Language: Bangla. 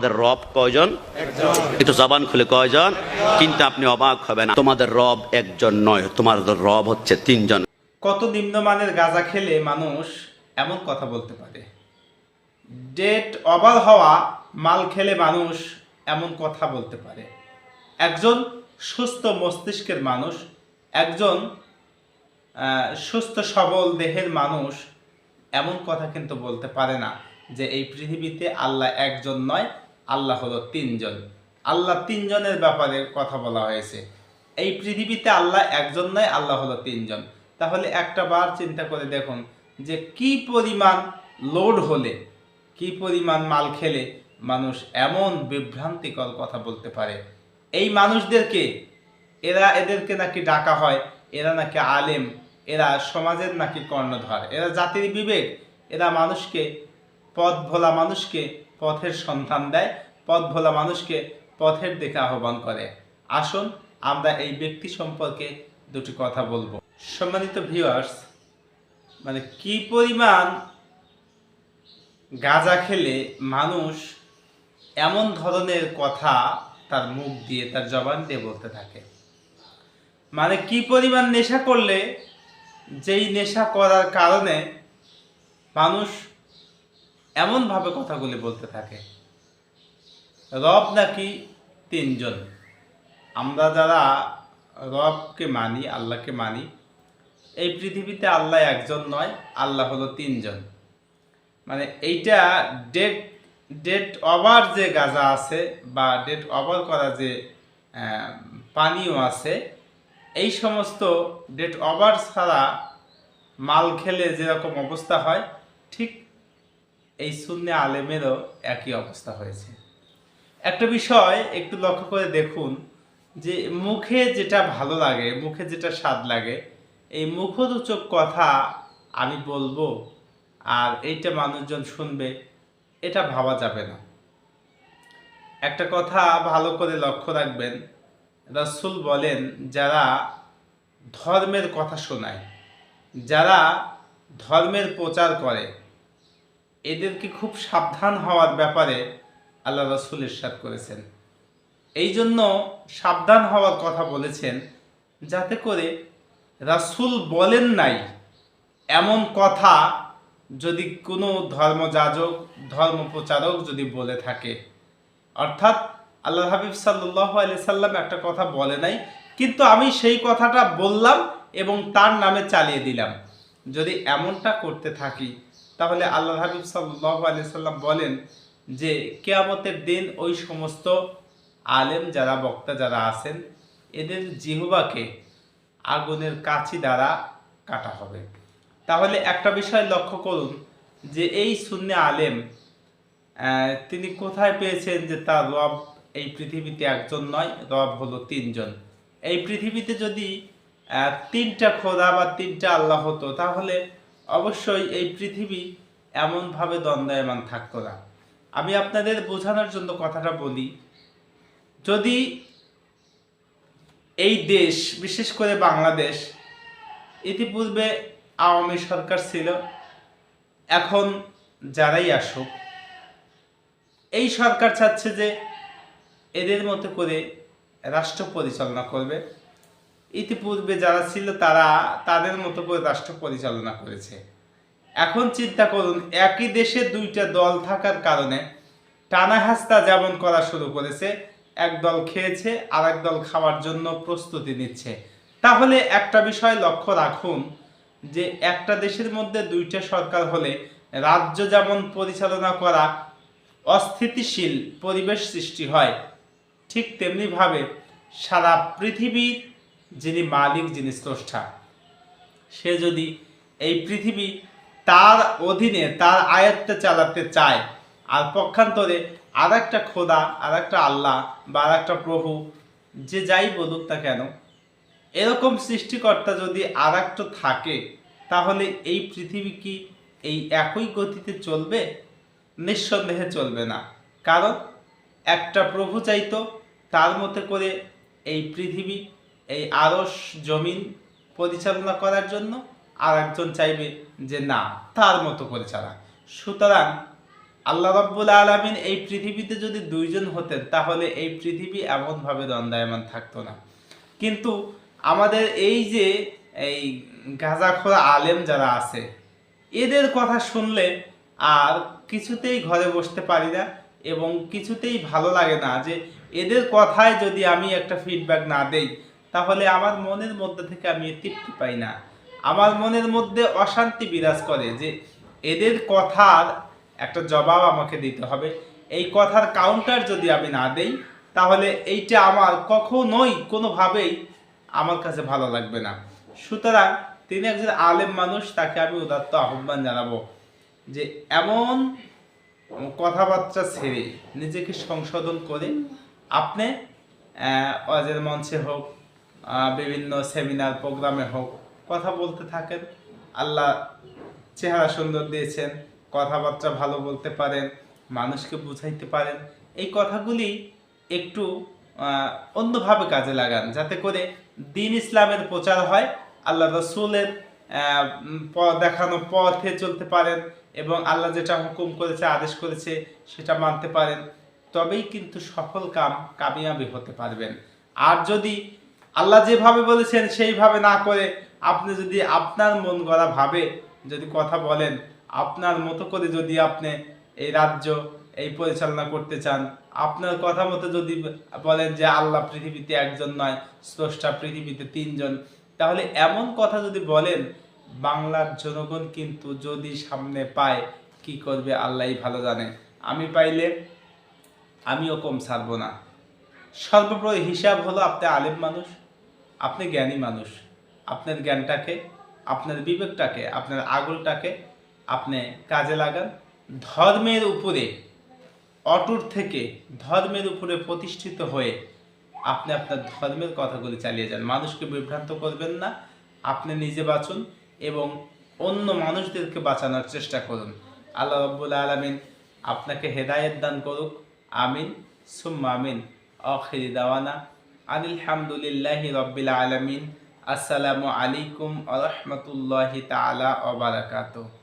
আমাদের রব কয়জন? একটু জবান খুলে কয়জন? কিন্তু আপনি অবাক হবেন তোমাদের রব একজন নয় তোমাদের রব হচ্ছে তিনজন। কত নিম্নমানের গাঁজা খেলে মানুষ এমন কথা বলতে পারে? ডেট অবাল হওয়া, মাল খেলে মানুষ এমন কথা বলতে পারে। একজন সুস্থ মস্তিষ্কের মানুষ, একজন সুস্থ সবল দেহের মানুষ এমন কথা কিন্তু বলতে পারে না যে এই পৃথিবীতে আল্লাহ একজন নয় আল্লাহ হলো তিনজন। আল্লাহ তিনজনের ব্যাপারে কথা বলা হয়েছে। এই পৃথিবীতে আল্লাহ একজন নয়, আল্লাহ হলো তিনজন। তাহলে একটা বার চিন্তা করে দেখুন যে কি পরিমাণ লোড হলে, কি পরিমাণ মাল খেলে মানুষ এমন বিভ্রান্তিকর কথা বলতে পারে। এই মানুষদেরকে, এরা এদেরকে নাকি ডাকা হয়, এরা নাকি আলেম, এরা সমাজের নাকি কর্ণধর, এরা জাতির বিবেক, এরা মানুষকে পথ ভোলা মানুষকে পথের সন্ধান দেয় পথ ভোলা মানুষকে পথের দিকে আহ্বান করে। আসুন, আমরা এই ব্যক্তি সম্পর্কে দুটি কথা বলব। সম্মানিত ভিউয়ার্স মানে কি পরিমাণ গাঁজা খেলে মানুষ এমন ধরনের কথা তার মুখ দিয়ে, তার জবান দিয়ে বলতে থাকে? মানে কি পরিমাণ নেশা করলে, যেই নেশা করার কারণে মানুষ এমনভাবে কথাগুলি বলতে থাকে। রব নাকি তিনজন? আমরা যারা রবকে মানি, আল্লাহকে মানি, এই পৃথিবীতে আল্লাহ একজন নয়, আল্লাহ হলো তিনজন। মানে এইটা ডেট ডেট ওভার যে গাজা আছে বা ডেট ওভার করা যে পানীয় আছে, এই সমস্ত ডেট ওভার ছাড়া মাল খেলে যেরকম অবস্থা হয়, ঠিক এই শূন্য আলেমেরও একই অবস্থা হয়েছে। একটা বিষয় একটু লক্ষ্য করে দেখুন যে মুখে যেটা ভালো লাগে, মুখে যেটা স্বাদ লাগে, এই মুখরোচক কথা আমি বলব আর এইটা মানুষজন শুনবে, এটা ভাবা যাবে না। একটা কথা ভালো করে লক্ষ্য রাখবেন, রাসূল বলেন, যারা ধর্মের কথা শোনায়, যারা ধর্মের প্রচার করে এদেরকে খুব সাবধান হওয়ার ব্যাপারে আল্লাহ রসুল ইরশাদ করেছেন। এই জন্য সাবধান হওয়ার কথা বলেছেন, যাতে করে রাসূল বলেন নাই এমন কথা যদি কোনো ধর্মযাজক ধর্ম প্রচারক যদি বলে থাকে। অর্থাৎ আল্লাহ হাবিব সাল্লাহ আলি সাল্লাম একটা কথা বলে নাই, কিন্তু আমি সেই কথাটা বললাম এবং তার নামে চালিয়ে দিলাম। যদি এমনটা করতে থাকি তাহলে আল্লাহ হাবিব সাল্লাহ আলি সাল্লাম বলেন যে কেয়ামতের দিন ওই সমস্ত আলেম যারা, বক্তা যারা আছেন, এদের জিহবাকে আগুনের কাছি দ্বারা কাটা হবে। তাহলে একটা বিষয় লক্ষ্য করুন যে এই শূন্য আলেম তিনি কোথায় পেয়েছেন যে তার রব এই পৃথিবীতে একজন নয়, রব হলো তিনজন। এই পৃথিবীতে যদি তিনটা খোদা বা তিনটা আল্লাহ হতো, তাহলে অবশ্যই এই পৃথিবী এমনভাবে দ্বন্দ্বায়মান থাকতো না। আমি আপনাদের বোঝানোর জন্য কথাটা বলি, যদি এই দেশ, বিশেষ করে বাংলাদেশ, ইতিপূর্বে আওয়ামী সরকার ছিল, এখন যারাই আসুক, এই সরকার চাচ্ছে যে এদের মতো করে রাষ্ট্র পরিচালনা করবে। ইতিপূর্বে যারা ছিল তারা তাদের মতো করে রাষ্ট্র পরিচালনা করেছে। এখন চিন্তা করুন, একই দেশে দুইটা দল থাকার কারণে টানা হাস্তা যেমন করা শুরু করেছে, এক দল খেয়েছে আর এক দল খাওয়ার জন্য প্রস্তুতি নিচ্ছে। তাহলে একটা বিষয় লক্ষ্য রাখুন, যে একটা দেশের মধ্যে দুইটা সরকার হলে রাজ্য যেমন পরিচালনা করা অস্থিতিশীল পরিবেশ সৃষ্টি হয়, ঠিক তেমনিভাবে সারা পৃথিবীর যিনি মালিক, যিনি স্রষ্টা, সে যদি এই পৃথিবী তার অধীনে, তার আয়ত্তে চালাতে চায়, আর পক্ষান্তরে আর একটা খোদা আর একটা আল্লাহ বা আর একটা প্রভু, যে যাই বলুক না কেন, এরকম সৃষ্টিকর্তা যদি আর থাকে, তাহলে এই পৃথিবী কি এই একই গতিতে চলবে? নিঃসন্দেহে চলবে না। কারণ একটা প্রভু চাইতো তার মতে করে এই পৃথিবী এই আরস জমিন পরিচালনা করার জন্য আর একজন চাইবে যে না, তার মতো করে চালা সুতরাং আল্লাহ রব্বুল আলমিন এই পৃথিবীতে যদি দুইজন হতেন, তাহলে এই পৃথিবী এমনভাবে দণ্ডায়মান থাকতো না। কিন্তু আমাদের এই যে এই গাঁজাখোর আলেম যারা আছে, এদের কথা শুনলে আর কিছুতেই ঘরে বসতে পারি না এবং কিছুতেই ভালো লাগে না যে এদের কথায় যদি আমি একটা ফিডব্যাক না দেই তাহলে আমার মনের মধ্যে থেকে আমি তৃপ্তি পাই না। আমার মনের মধ্যে অশান্তি বিরাজ করে যে এদের কথার একটা জবাব আমাকে দিতে হবে। এই কথার কাউন্টার যদি আমি না দেই, তাহলে এইটা আমার কখনোই কোনোভাবেই আমার কাছে ভালো লাগবে না। সুতরাং তিনি একজন আলেম মানুষ, তাকে আমি উদাত্ত আহ্বান জানাব যে এমন কথাবার্তা ছেড়ে নিজেকে সংশোধন করে, আপনি ওয়াজের মঞ্চে হোক বিভিন্ন সেমিনার প্রোগ্রামে হোক, কথা বলতে থাকেন। আল্লাহ চেহারা সুন্দর দিয়েছেন, কথাবার্তা ভালো বলতে পারেন, মানুষকে বুঝাইতে পারেন। এই কথাগুলি একটু অন্যভাবে কাজে লাগান, যাতে করে দিন ইসলামের প্রচার হয়, আল্লাহ রসুলের দেখানো পথে চলতে পারেন এবং আল্লাহ যেটা হুকুম করেছে, আদেশ করেছে, সেটা মানতে পারেন। তবেই কিন্তু সফল কাম কামিয়াবি হতে পারবেন। আর যদি আল্লাহ যেভাবে বলেছেন, সেইভাবে না করে আপনি যদি আপনার মন গড়া ভাবে যদি কথা বলেন, আপনার মতো করে যদি আপনি এই রাজ্য, এই পরিচালনা করতে চান, আপনার কথা মতো যদি বলেন যে আল্লাহ পৃথিবীতে একজন নয়, স্রষ্টা পৃথিবীতে তিনজন, তাহলে এমন কথা যদি বলেন, বাংলার জনগণ কিন্তু যদি সামনে পায়, কি করবে আল্লাহই ভালো জানে। আমি পাইলে আমিও কম ছাড়বো না। সর্বোপরি হিসাব হলো আপনি আলেম মানুষ। আপনি জ্ঞানী মানুষ। আপনার জ্ঞানটাকে, আপনার বিবেকটাকে, আপনার আগুলটাকে আপনি কাজে লাগান। ধর্মের উপরে, অটুট থেকে ধর্মের উপরে প্রতিষ্ঠিত হয়ে আপনি আপনার ধর্মের কথাগুলি চালিয়ে যান। মানুষকে বিভ্রান্ত করবেন না, আপনি নিজে বাঁচুন এবং অন্য মানুষদেরকে বাঁচানোর চেষ্টা করুন। আল্লাহ রব্বুল আলমিন আপনাকে হেদায়েত দান করুক। আমিন। সুম্মা আমিন। অখিরি দাওয়ানা। আলহামদুলিল্লাহি রব্বিল আলমিন। আসসালামু আলাইকুম আ রহমতুল্লাহি তালা ওবারাকাতুহ